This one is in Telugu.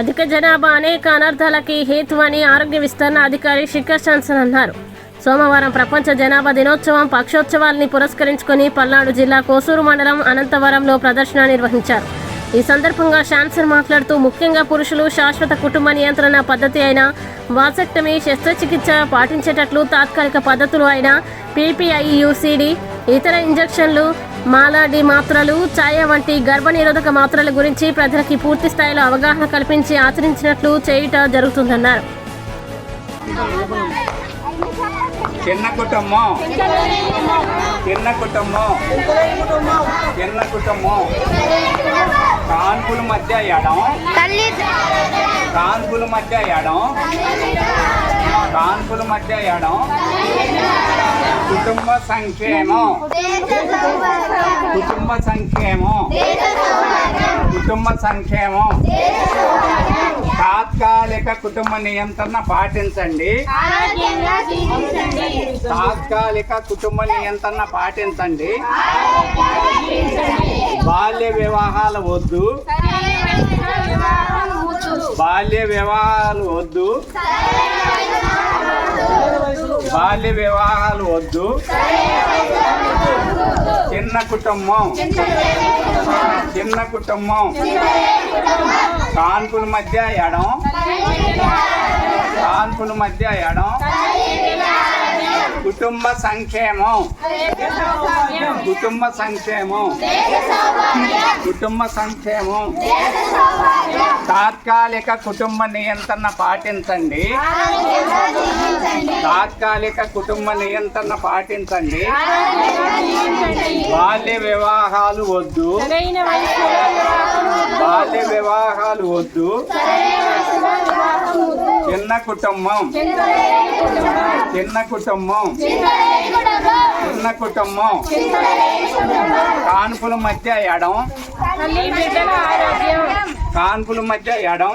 అధిక జనాభా అనేక అనర్థాలకి హేతువని ఆరోగ్య విస్తరణ అధికారి శిఖర్ శాంసన్ అన్నారు. సోమవారం ప్రపంచ జనాభా దినోత్సవం పక్షోత్సవాల్ని పురస్కరించుకొని పల్నాడు జిల్లా కోసూరు మండలం అనంతవరంలో ప్రదర్శన నిర్వహించారు. ఈ సందర్భంగా శాంసన్ మాట్లాడుతూ ముఖ్యంగా పురుషులు శాశ్వత కుటుంబ నియంత్రణ పద్ధతి అయిన వాసెక్టమీ శస్త్రచికిత్స పాటించేటట్లు తాత్కాలిక పద్ధతులు అయిన పీపీఐయుసిడి ఇతర ఇంజక్షన్లు మాలాడి మాత్రలు ఛాయ వంటి గర్భనిరోధక మాత్రల గురించి ప్రజలకి పూర్తి స్థాయిలో అవగాహన కల్పించి ఆచరించినట్లు చేయుట జరుగుతుందన్నారు. చిన్న కుటుంబం. చిన్న కుటుంబం. చిన్న కుటుంబం. కాన్పుల మధ్య ఎడం. కాన్పుల మధ్య ఎడం. కాన్పుల మధ్య ఎడం. కుటుంబ సంక్షేమం. కుటుంబ సంక్షేమం. కుటుంబ సంక్షేమం. తాత్కాలిక కుటుంబ నియంత్రణ పాటించండి. తాత్కాలిక కుటుంబ నియంత్రణ పాటించండి. బాల్య వివాహాలు వద్దు. బాల్య వివాహాలు వద్దు. బాల్య వివాహాలు వద్దు. చిన్న కుటుంబం. చిన్న కుటుంబం. కాన్పుల మధ్య ఎడం. కాన్పుల మధ్య ఎడం. కుటుంబ సంక్షేమం. కుటుంబ సంక్షేమం. కుటుంబ సంక్షేమం. తాత్కాలిక కుటుంబ నియంత్రణ పాటించండి. తాత్కాలిక కుటుంబ నియంత్రణ పాటించండి. బాల్య వివాహాలు వద్దు. బాల్య వివాహాలు వద్దు. చిన్న కుటుంబం. చిన్న కుటుంబం. చిన్న కుటుంబం. కాన్పుల మధ్య ఎడం. కాన్పుల మధ్య ఎడం.